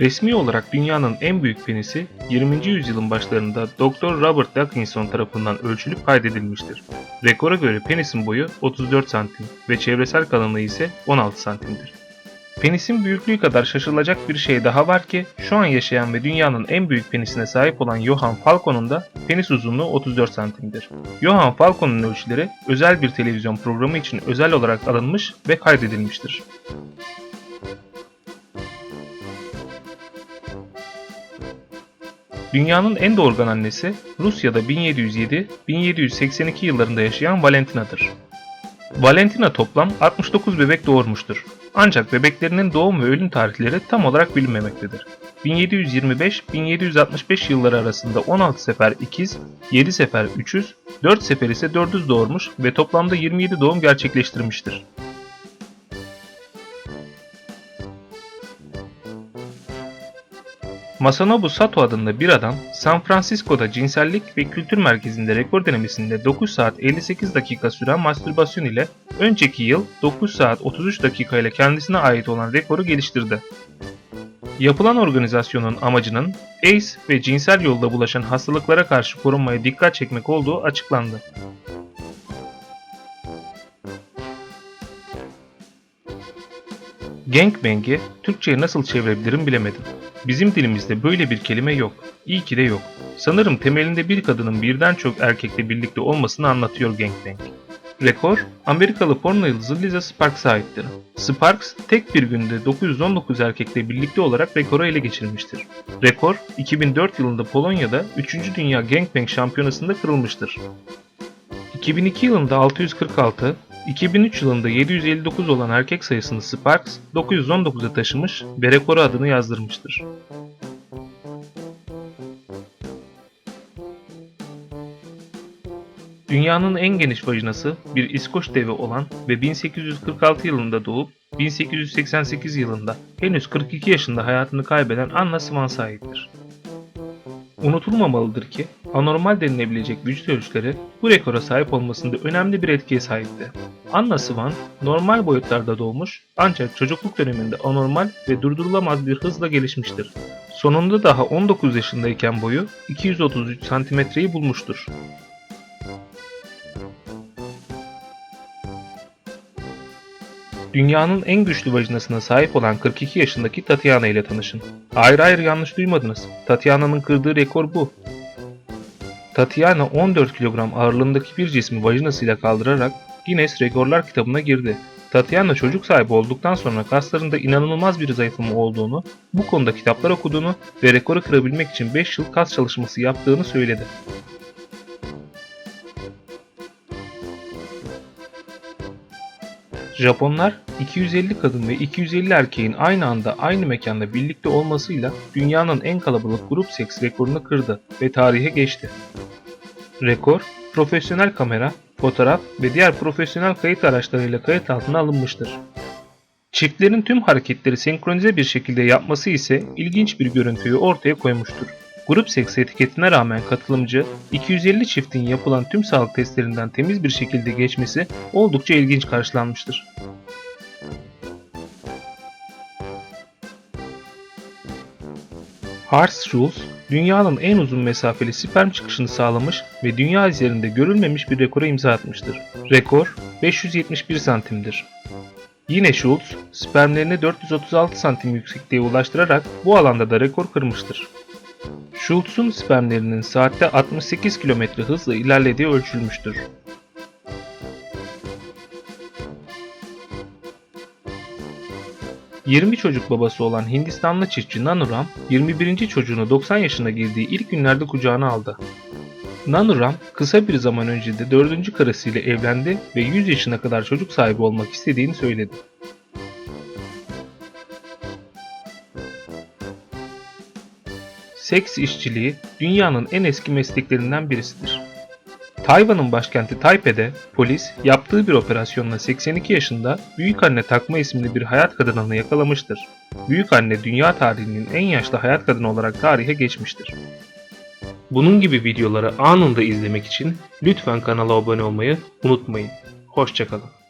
Resmi olarak dünyanın en büyük penisi 20. yüzyılın başlarında Dr. Robert Dickinson tarafından ölçülüp kaydedilmiştir. Rekora göre penisin boyu 34 santim ve çevresel kalınlığı ise 16 santimdir. Penisin büyüklüğü kadar şaşılacak bir şey daha var ki şu an yaşayan ve dünyanın en büyük penisine sahip olan Johann Falcon'un da penis uzunluğu 34 santimdir. Johann Falcon'un ölçüleri özel bir televizyon programı için özel olarak alınmış ve kaydedilmiştir. Dünyanın en doğurgan annesi Rusya'da 1707-1782 yıllarında yaşayan Valentina'dır. Valentina toplam 69 bebek doğurmuştur. Ancak bebeklerinin doğum ve ölüm tarihleri tam olarak bilinmemektedir. 1725-1765 yılları arasında 16 sefer ikiz, 7 sefer üçüz, 4 sefer ise dördüz doğurmuş ve toplamda 27 doğum gerçekleştirmiştir. Masanobu Sato adında bir adam San Francisco'da cinsellik ve kültür merkezinde rekor denemesinde 9 saat 58 dakika süren mastürbasyon ile önceki yıl 9 saat 33 dakika ile kendisine ait olan rekoru geliştirdi. Yapılan organizasyonun amacının AIDS ve cinsel yolda bulaşan hastalıklara karşı korunmaya dikkat çekmek olduğu açıklandı. Gangbang'i Türkçe'ye nasıl çevirebilirim bilemedim. Bizim dilimizde böyle bir kelime yok. İyi ki de yok. Sanırım temelinde bir kadının birden çok erkekle birlikte olmasını anlatıyor gangbang. Rekor, Amerikalı porno yıldızı Lisa Sparks'a aittir. Sparks, tek bir günde 919 erkekle birlikte olarak rekoru ele geçirmiştir. Rekor, 2004 yılında Polonya'da 3. Dünya Gangbang Şampiyonası'nda kırılmıştır. 2002 yılında 646, 2003 yılında 759 olan erkek sayısını Sparks 919'a taşımış ve rekoru adını yazdırmıştır. Dünyanın en geniş vajinası bir İskoç devi olan ve 1846 yılında doğup 1888 yılında henüz 42 yaşında hayatını kaybeden Anna Swan'a aittir. Unutulmamalıdır ki anormal denilebilecek vücut ölçüleri bu rekora sahip olmasında önemli bir etkiye sahipti. Anna Swan normal boyutlarda doğmuş ancak çocukluk döneminde anormal ve durdurulamaz bir hızla gelişmiştir. Sonunda daha 19 yaşındayken boyu 233 santimetreyi bulmuştur. Dünyanın en güçlü vajinasına sahip olan 42 yaşındaki Tatiana ile tanışın. Hayır hayır yanlış duymadınız. Tatiana'nın kırdığı rekor bu. Tatiana 14 kilogram ağırlığındaki bir cismi vajinasıyla kaldırarak Guinness Rekorlar kitabına girdi. Tatiana çocuk sahibi olduktan sonra kaslarında inanılmaz bir zayıflama olduğunu, bu konuda kitaplar okuduğunu ve rekoru kırabilmek için 5 yıl kas çalışması yaptığını söyledi. Japonlar 250 kadın ve 250 erkeğin aynı anda aynı mekanda birlikte olmasıyla dünyanın en kalabalık grup seks rekorunu kırdı ve tarihe geçti. Rekor, profesyonel kamera, fotoğraf ve diğer profesyonel kayıt araçlarıyla kayıt altına alınmıştır. Çiftlerin tüm hareketleri senkronize bir şekilde yapması ise ilginç bir görüntüyü ortaya koymuştur. Grup seks etiketine rağmen katılımcı 250 çiftin yapılan tüm sağlık testlerinden temiz bir şekilde geçmesi oldukça ilginç karşılanmıştır. Hartz Schulz, dünyanın en uzun mesafeli sperm çıkışını sağlamış ve dünya üzerinde görülmemiş bir rekora imza atmıştır. Rekor 571 santimdir. Yine Schulz, spermlerini 436 santim yüksekliğe ulaştırarak bu alanda da rekor kırmıştır. Schultz'un spermlerinin saatte 68 km hızla ilerlediği ölçülmüştür. ...20 çocuk babası olan Hindistanlı çiftçi Nanuram, 21. çocuğunu 90 yaşına girdiği ilk günlerde kucağına aldı. Nanuram kısa bir zaman önce de 4. karısıyla evlendi ve 100 yaşına kadar çocuk sahibi olmak istediğini söyledi. Seks işçiliği dünyanın en eski mesleklerinden birisidir. Tayvan'ın başkenti Taipei'de polis yaptığı bir operasyonla 82 yaşında Büyükanne Takma isimli bir hayat kadınını yakalamıştır. Büyükanne dünya tarihinin en yaşlı hayat kadını olarak tarihe geçmiştir. Bunun gibi videoları anında izlemek için lütfen kanala abone olmayı unutmayın. Hoşçakalın.